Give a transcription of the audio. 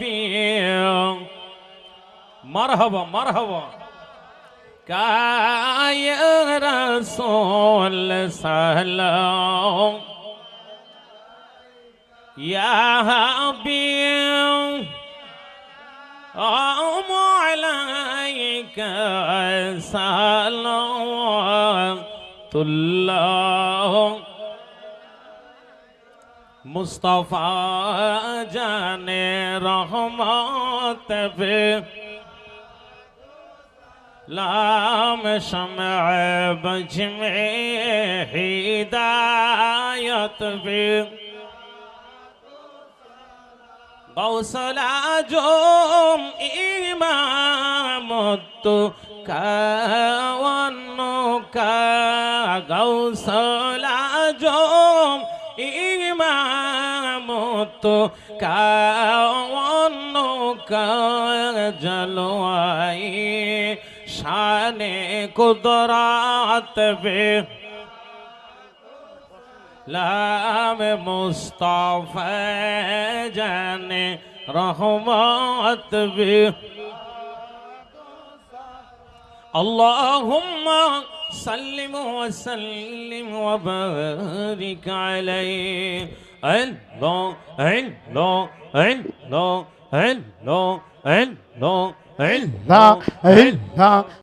بي مرحبا مرحبا. كاي رسول سلام يا حبيب أم عليك صلوات الله مصطفى جان رحمت به. لام شمع بجمع هداية به. غوث العجوم إمام التكا والنكا غوث العجوم মতো অন্য জলওয়াই শানে কুদরাত বে। লাম মুস্তফা জানে রহমতবে اللهم سلم وسلم وبارك عليه. الله الله الله الله الله الله